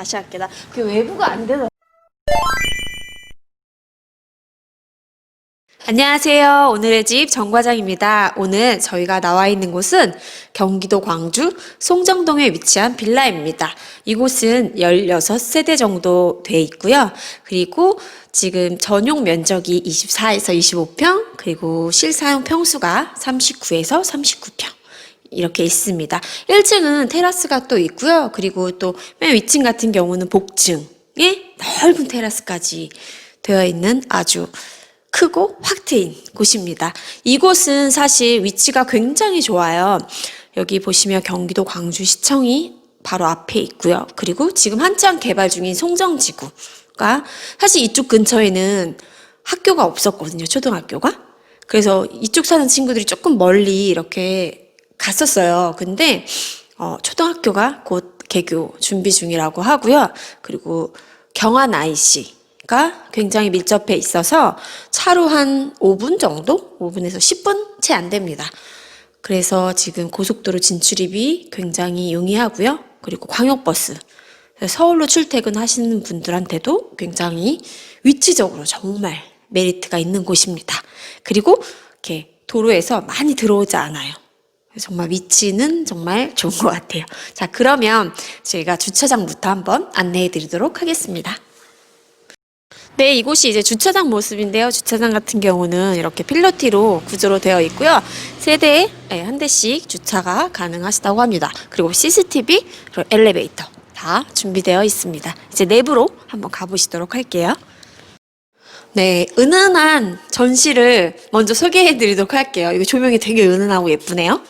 다시 할게. 나 그 외부가 안 되더라. 안녕하세요. 오늘의 집 정과장입니다. 오늘 저희가 나와 있는 곳은 경기도 광주 송정동에 위치한 빌라입니다. 이곳은 16세대 정도 돼 있고요. 그리고 지금 전용 면적이 24에서 25평, 그리고 실사용 평수가 39에서 39평. 이렇게 있습니다. 1층은 테라스가 또 있고요. 그리고 또 맨 위층 같은 경우는 복층에 넓은 테라스까지 되어 있는 아주 크고 확 트인 곳입니다. 이곳은 사실 위치가 굉장히 좋아요. 여기 보시면 경기도 광주시청이 바로 앞에 있고요. 그리고 지금 한창 개발 중인 송정지구가 사실 이쪽 근처에는 학교가 없었거든요. 초등학교가. 그래서 이쪽 사는 친구들이 조금 멀리 이렇게 갔었어요. 근데 어, 초등학교가 곧 개교 준비 중이라고 하고요. 그리고 경안 IC가 굉장히 밀접해 있어서 차로 한 5분 정도? 5분에서 10분 채 안 됩니다. 그래서 지금 고속도로 진출입이 굉장히 용이하고요. 그리고 광역버스. 서울로 출퇴근하시는 분들한테도 굉장히 위치적으로 정말 메리트가 있는 곳입니다. 그리고 이렇게 도로에서 많이 들어오지 않아요. 정말 위치는 정말 좋은 것 같아요. 자, 그러면 저희가 주차장부터 한번 안내해 드리도록 하겠습니다. 네, 이곳이 이제 주차장 모습인데요. 주차장 같은 경우는 이렇게 필로티로 구조로 되어 있고요. 세대에 네, 한 대씩 주차가 가능하시다고 합니다. 그리고 CCTV, 그리고 엘리베이터 다 준비되어 있습니다. 이제 내부로 한번 가보시도록 할게요. 네, 은은한 전시를 먼저 소개해 드리도록 할게요. 이거 조명이 되게 은은하고 예쁘네요.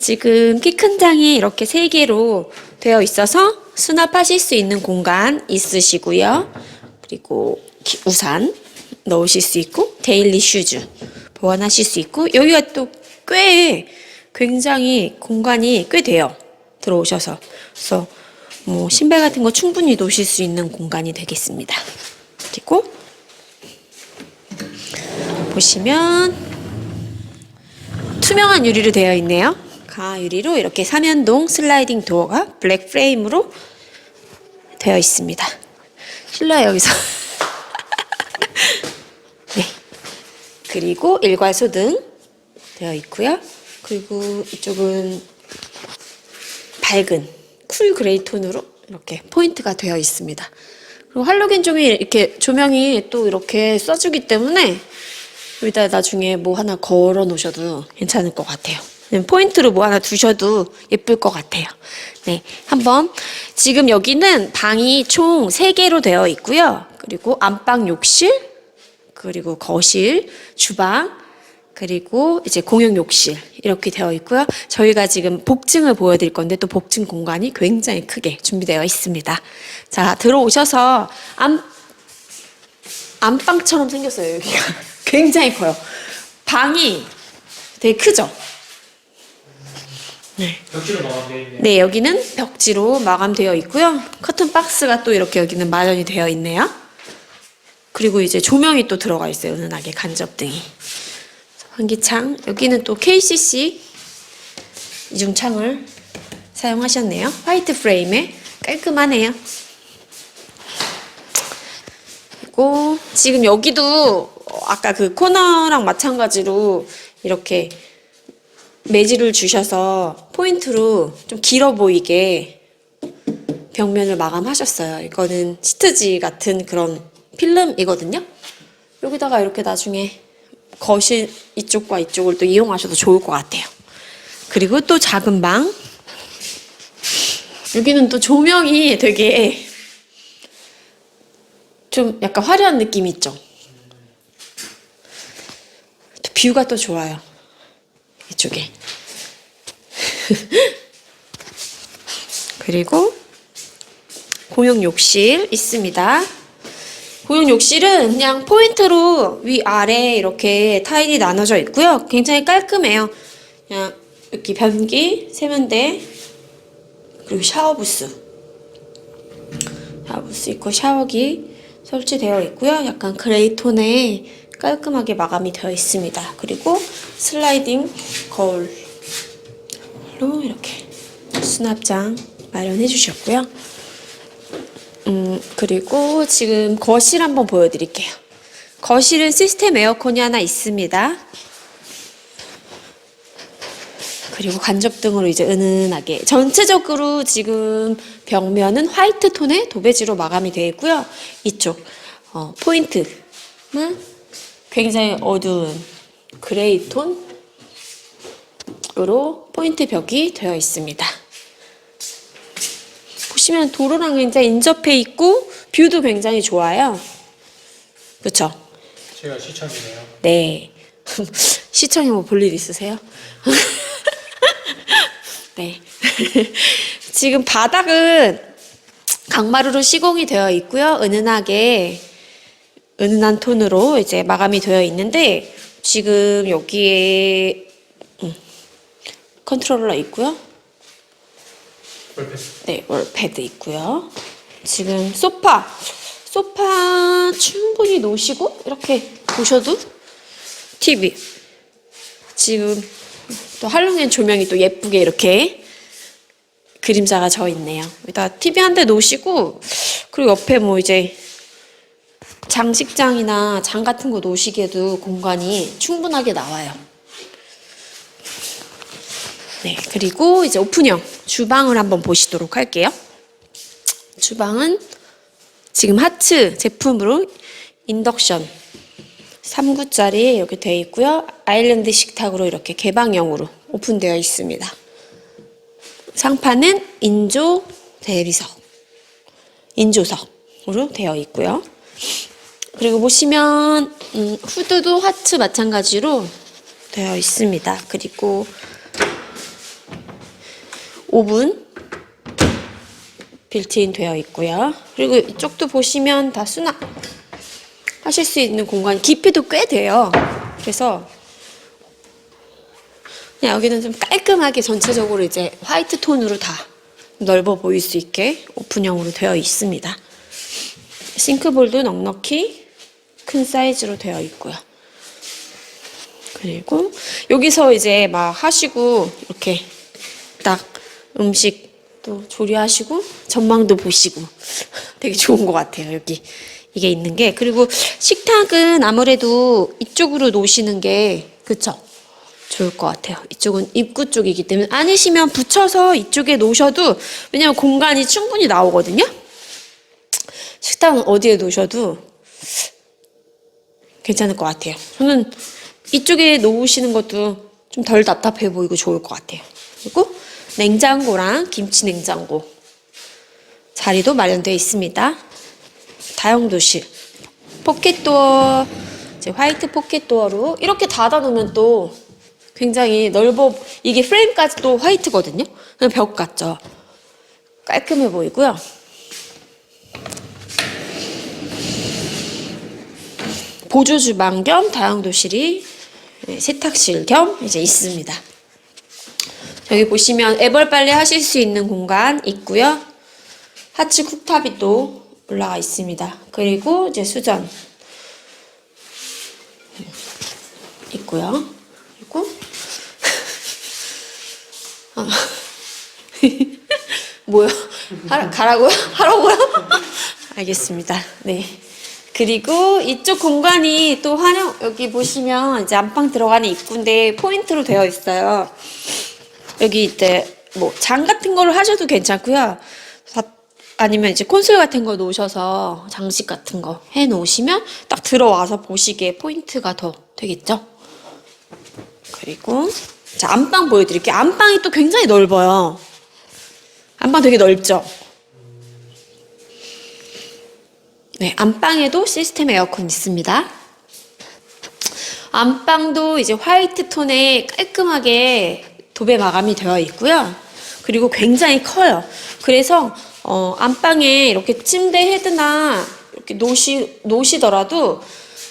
지금 키 큰 장이 이렇게 세 개로 되어 있어서 수납하실 수 있는 공간 있으시고요. 그리고 기- 우산 넣으실 수 있고 데일리 슈즈 보관하실 수 있고 여기가 또 꽤 굉장히 공간이 꽤 돼요. 들어오셔서 그래서 뭐 신발 같은 거 충분히 놓으실 수 있는 공간이 되겠습니다. 그리고 보시면 투명한 유리로 되어 있네요. 가 유리로 이렇게 삼연동 슬라이딩 도어가 블랙 프레임으로 되어 있습니다. 실내 여기서 네. 그리고 일괄소 등 되어 있고요. 그리고 이쪽은 밝은 쿨 그레이 톤으로 이렇게 포인트가 되어 있습니다. 그리고 할로겐 종이 이렇게 조명이 또 이렇게 써주기 때문에 여기다 나중에 뭐 하나 걸어 놓으셔도 괜찮을 것 같아요. 그냥 포인트로 뭐 하나 두셔도 예쁠 것 같아요. 네. 한번, 지금 여기는 방이 총 3개로 되어 있고요. 그리고 안방 욕실, 그리고 거실, 주방, 그리고 이제 공용 욕실 이렇게 되어 있고요. 저희가 지금 복층을 보여드릴 건데 또 복층 공간이 굉장히 크게 준비되어 있습니다. 자, 들어오셔서 안, 안방처럼 생겼어요, 여기가. 굉장히 커요. 방이 되게 크죠? 벽지로 마감되어 있네. 네, 여기는 벽지로 마감되어 있고요. 커튼 박스가 또 이렇게 여기는 마련이 되어 있네요. 그리고 이제 조명이 또 들어가 있어요. 은은하게 간접등이. 환기창. 여기는 또 KCC 이중창을 사용하셨네요. 화이트 프레임에 깔끔하네요. 그리고 지금 여기도 아까 그 코너랑 마찬가지로 이렇게 매질을 주셔서 포인트로 좀 길어 보이게 벽면을 마감하셨어요. 이거는 시트지 같은 그런 필름이거든요. 여기다가 이렇게 나중에 거실 이쪽과 이쪽을 또 이용하셔도 좋을 것 같아요. 그리고 또 작은 방. 여기는 또 조명이 되게 좀 약간 화려한 느낌이 있죠. 또 뷰가 또 좋아요. 이쪽에. 그리고 공용 욕실 있습니다. 공용 욕실은 그냥 포인트로 위아래 이렇게 타일이 나눠져 있고요. 굉장히 깔끔해요. 그냥 이렇게 변기, 세면대, 그리고 샤워부스. 샤워부스 있고 샤워기 설치되어 있고요. 약간 그레이 톤에 깔끔하게 마감이 되어 있습니다. 그리고 슬라이딩 거울 로 이렇게 수납장 마련해 주셨고요. 음, 그리고 지금 거실 한번 보여드릴게요. 거실은 시스템 에어컨이 하나 있습니다. 그리고 간접등으로 이제 은은하게 전체적으로 지금 벽면은 화이트 톤의 도배지로 마감이 되어 있고요. 이쪽 어, 포인트는 굉장히 어두운 그레이 톤 으로 포인트 벽이 되어 있습니다. 보시면 도로랑 굉장히 인접해 있고 뷰도 굉장히 좋아요. 그렇죠? 제가 시청이네요. 네. 시청에 뭐볼 일 있으세요? 네. 지금 바닥은 강마루로 시공이 되어 있고요. 은은하게 은은한 톤으로 이제 마감이 되어 있는데 지금 여기에 음, 컨트롤러 있고요. 볼펜. 네, 월패드 있고요. 지금 소파, 소파 충분히 놓으시고 이렇게 보셔도 TV. 지금 또 할로윈 조명이 또 예쁘게 이렇게 그림자가 져 있네요. 여기다 TV 한 대 놓으시고 그리고 옆에 뭐 이제 장식장이나 장 같은 거 놓으시기에도 공간이 충분하게 나와요. 네, 그리고 이제 오픈형 주방을 한번 보시도록 할게요. 주방은 지금 하츠 제품으로 인덕션 3구짜리 이렇게 되어 있고요. 아일랜드 식탁으로 이렇게 개방형으로 오픈되어 있습니다. 상판은 인조 대리석, 인조석으로 되어 있고요. 그리고 보시면 음, 후드도 하츠 마찬가지로 되어 있습니다. 그리고 오븐 빌트인 되어 있고요. 그리고 이쪽도 보시면 다 수납 하실 수 있는 공간 깊이도 꽤 돼요. 그래서 그냥 여기는 좀 깔끔하게 전체적으로 이제 화이트 톤으로 다 넓어 보일 수 있게 오픈형으로 되어 있습니다. 싱크볼도 넉넉히 큰 사이즈로 되어 있고요. 그리고 여기서 이제 막 하시고 이렇게 딱 음식도 조리하시고 전망도 보시고 되게 좋은 것 같아요 여기. 이게 있는 게. 그리고 식탁은 아무래도 이쪽으로 놓으시는 게 그쵸? 좋을 것 같아요. 이쪽은 입구 쪽이기 때문에. 아니시면 붙여서 이쪽에 놓으셔도 왜냐면 공간이 충분히 나오거든요? 식탁은 어디에 놓으셔도 괜찮을 것 같아요. 저는 이쪽에 놓으시는 것도 좀 덜 답답해 보이고 좋을 것 같아요. 그리고 냉장고랑 김치 냉장고 자리도 마련되어 있습니다. 다용도실 포켓도어 이제 화이트 포켓도어로 이렇게 닫아놓으면 또 굉장히 넓어 이게 프레임까지 또 화이트거든요. 그냥 벽 같죠. 깔끔해 보이고요. 보조 주방 겸 다용도실이 네, 세탁실 겸 이제 있습니다. 여기 보시면 애벌 빨래 하실 수 있는 공간 있고요. 하츠 쿡탑이 또 올라가 있습니다. 그리고 이제 수전 있고요. 그리고 아. 뭐요? 하라, 가라고요? 하라고요? 알겠습니다. 네. 그리고 이쪽 공간이 또 활용 여기 보시면 이제 안방 들어가는 입구인데 포인트로 되어 있어요. 여기 이제 뭐 장 같은 걸로 하셔도 괜찮고요. 다- 아니면 이제 콘솔 같은 거 놓으셔서 장식 같은 거 해 놓으시면 딱 들어와서 보시기에 포인트가 더 되겠죠? 그리고 자 안방 보여드릴게요. 안방이 또 굉장히 넓어요. 안방 되게 넓죠? 네, 안방에도 시스템 에어컨 있습니다. 안방도 이제 화이트 톤에 깔끔하게 도배 마감이 되어 있고요. 그리고 굉장히 커요. 그래서 어, 안방에 이렇게 침대 헤드나 이렇게 놓으시, 놓으시더라도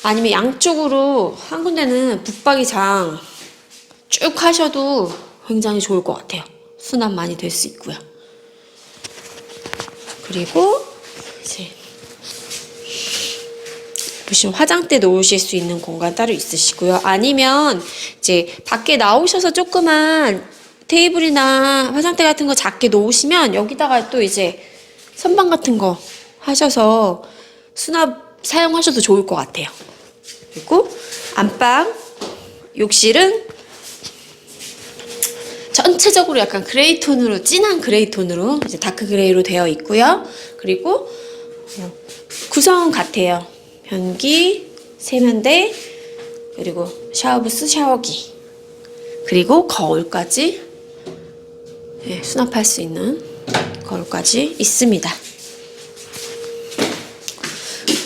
아니면 양쪽으로 한 군데는 붙박이장 쭉 하셔도 굉장히 좋을 것 같아요. 수납 많이 될 수 있고요. 그리고 이제 보시면 화장대 놓으실 수 있는 공간 따로 있으시고요. 아니면 이제 밖에 나오셔서 조그만 테이블이나 화장대 같은 거 작게 놓으시면 여기다가 또 이제 선반 같은 거 하셔서 수납 사용하셔도 좋을 것 같아요. 그리고 안방, 욕실은 전체적으로 약간 그레이 톤으로 진한 그레이 톤으로 이제 다크 그레이로 되어 있고요. 그리고 어, 구성 같아요. 변기, 세면대, 그리고 샤워부스, 샤워기, 그리고 거울까지 예, 수납할 수 있는 거울까지 있습니다.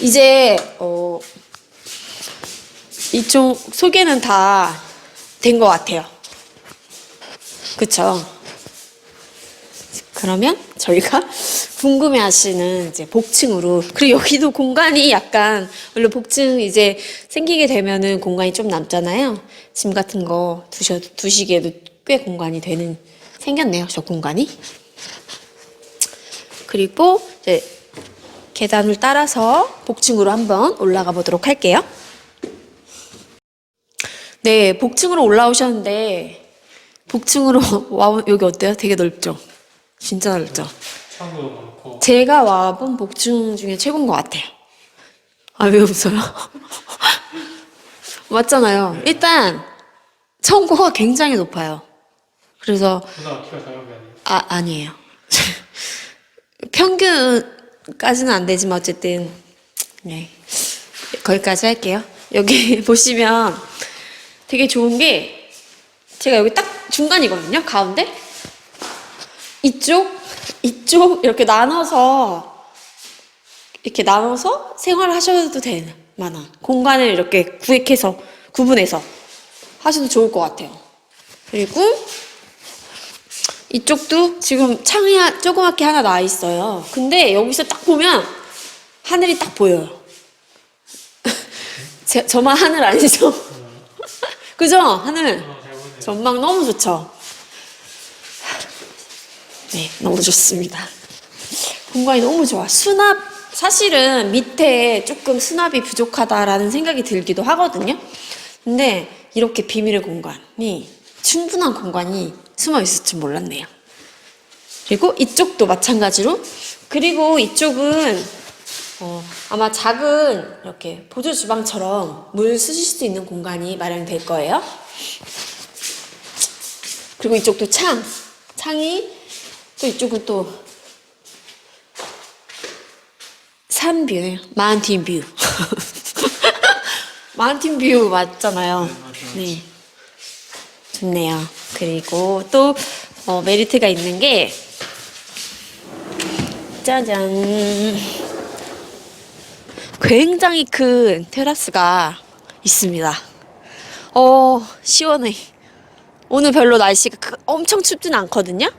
이제 어, 이쪽 소개는 다 된 것 같아요. 그쵸? 그러면 저희가 궁금해하시는 이제 복층으로 그리고 여기도 공간이 약간 원래 복층 이제 생기게 되면은 공간이 좀 남잖아요. 짐 같은 거 두셔 두시기에도 꽤 공간이 되는 생겼네요. 저 공간이. 그리고 이제 계단을 따라서 복층으로 한번 올라가 보도록 할게요. 네, 복층으로 올라오셨는데 복층으로 와 여기 어때요? 되게 넓죠? 진짜 넓죠? 많고 제가 와본 복층 중에 최고인 것 같아요. 아, 왜 웃어요? 맞잖아요. 일단 청고가 굉장히 높아요. 그래서 누나 키가 작은 게 아니에요. 아 아니에요. 평균까지는 안 되지만 어쨌든 네 거기까지 할게요. 여기 보시면 되게 좋은 게 제가 여기 딱 중간이거든요. 가운데 이쪽 이쪽 이렇게 나눠서 이렇게 나눠서 생활하셔도 되는 만한 공간을 이렇게 구획해서 구분해서 하셔도 좋을 것 같아요. 그리고 이쪽도 지금 창이 하- 조그맣게 하나 나와 있어요. 근데 여기서 딱 보면 하늘이 딱 보여요. 제, 저만 하늘 아니죠? 그죠? 하늘. 보네요. 전망 너무 좋죠? 네, 너무 좋습니다. 공간이 너무 좋아. 수납, 사실은 밑에 조금 수납이 부족하다라는 생각이 들기도 하거든요. 근데 이렇게 비밀의 공간이, 충분한 공간이 숨어 있을 줄 몰랐네요. 그리고 이쪽도 마찬가지로. 그리고 이쪽은 어, 아마 작은 이렇게 보조 주방처럼 물 쓰실 수 있는 공간이 마련될 거예요. 그리고 이쪽도 창. 창이 또 이쪽은 또 산뷰네요. 마운틴 뷰. 마운틴 뷰 맞잖아요. 네. 좋네요. 그리고 또 어, 메리트가 있는 게 짜잔. 굉장히 큰 테라스가 있습니다. 어, 시원해. 오늘 별로 날씨가 그- 엄청 춥진 않거든요?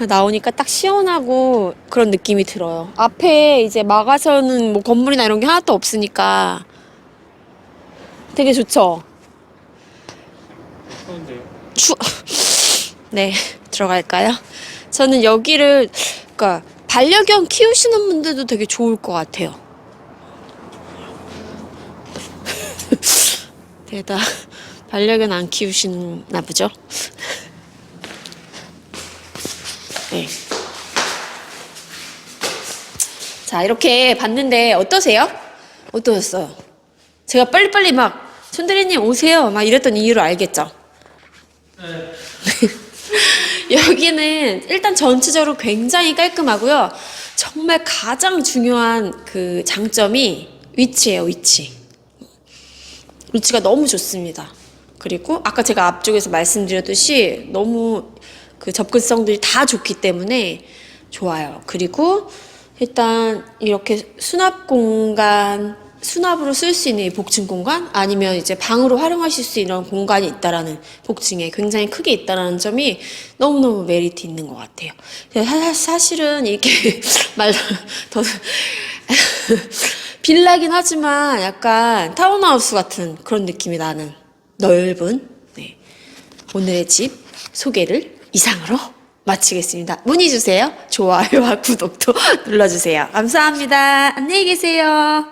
나오니까 딱 시원하고 그런 느낌이 들어요. 앞에 이제 막아서는 뭐 건물이나 이런 게 하나도 없으니까 되게 좋죠? 추... 네, 들어갈까요? 저는 여기를, 그니까, 반려견 키우시는 분들도 되게 좋을 것 같아요. 대다 반려견 안 키우시나 보죠? 네. 자, 이렇게 봤는데 어떠세요? 어떠셨어요? 제가 빨리빨리 막, 손대리님 오세요. 막 이랬던 이유를 알겠죠? 네. 여기는 일단 전체적으로 굉장히 깔끔하고요. 정말 가장 중요한 그 장점이 위치예요, 위치. 위치가 너무 좋습니다. 그리고 아까 제가 앞쪽에서 말씀드렸듯이 너무 그 접근성들이 다 좋기 때문에 좋아요. 그리고 일단 이렇게 수납 공간, 수납으로 쓸 수 있는 이 복층 공간 아니면 이제 방으로 활용하실 수 있는 공간이 있다라는 복층에 굉장히 크게 있다라는 점이 너무너무 메리트 있는 것 같아요. 사- 사실은 이렇게 말더 빌라긴 하지만 약간 타운하우스 같은 그런 느낌이 나는 넓은 네. 오늘의 집 소개를 이상으로 마치겠습니다. 문의 주세요. 좋아요와 구독도 눌러주세요. 감사합니다. 안녕히 계세요.